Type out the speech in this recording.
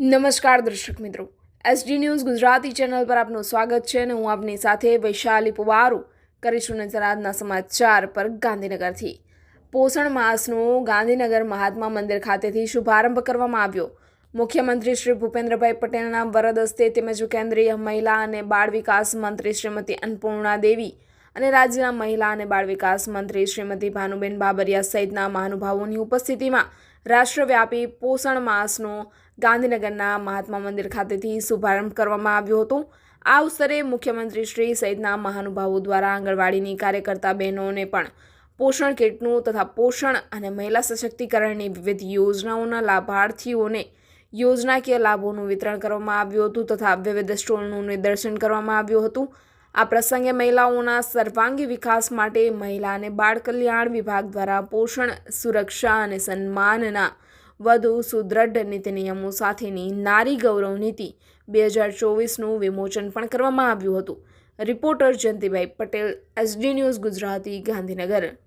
નમસ્કાર દર્શક મિત્રો. એસડી ન્યૂઝ ગુજરાતી ચેનલ પર આપનું સ્વાગત છે અને હું આપની સાથે વૈશાલી પુવારુ કરીશું નજર આજના સમાચાર પર ગાંધીનગરથી. પોષણ માસનો ગાંધીનગર મહાત્મા મંદિર ખાતેથી શુભારંભ કરવામાં આવ્યો. મુખ્યમંત્રી શ્રી ભૂપેન્દ્રભાઈ પટેલના વરદ હસ્તે તેમજ કેન્દ્રીય મહિલા અને બાળ વિકાસ મંત્રી શ્રીમતી અન્નપૂર્ણા દેવી અને રાજ્યના મહિલા અને બાળ વિકાસ મંત્રી શ્રીમતી ભાનુબેન બાબરિયા સહિતના મહાનુભાવોની ઉપસ્થિતિમાં રાષ્ટ્રવ્યાપી પોષણ માસનો ગાંધીનગરના મહાત્મા મંદિર ખાતેથી શુભારંભ કરવામાં આવ્યો હતો. આ અવસરે મુખ્યમંત્રી શ્રી સહિતના મહાનુભાવો દ્વારા આંગણવાડીની કાર્યકર્તા બહેનોને પણ પોષણ કીટનું તથા પોષણ અને મહિલા સશક્તિકરણની વિવિધ યોજનાઓના લાભાર્થીઓને યોજનાકીય લાભોનું વિતરણ કરવામાં આવ્યું હતું તથા વિવિધ સ્ટોલનું નિદર્શન કરવામાં આવ્યું હતું. આ પ્રસંગે મહિલાઓના સર્વાંગી વિકાસ માટે મહિલા અને બાળ કલ્યાણ વિભાગ દ્વારા પોષણ, સુરક્ષા અને સન્માનના વધુ સુદૃઢ નીતિ નિયમો સાથેની નારી ગૌરવ નીતિ બે હજાર ચોવીસનું વિમોચન પણ કરવામાં આવ્યું હતું. Reporter Jayantibhai Patel, SD news Gujarati Gandhinagar.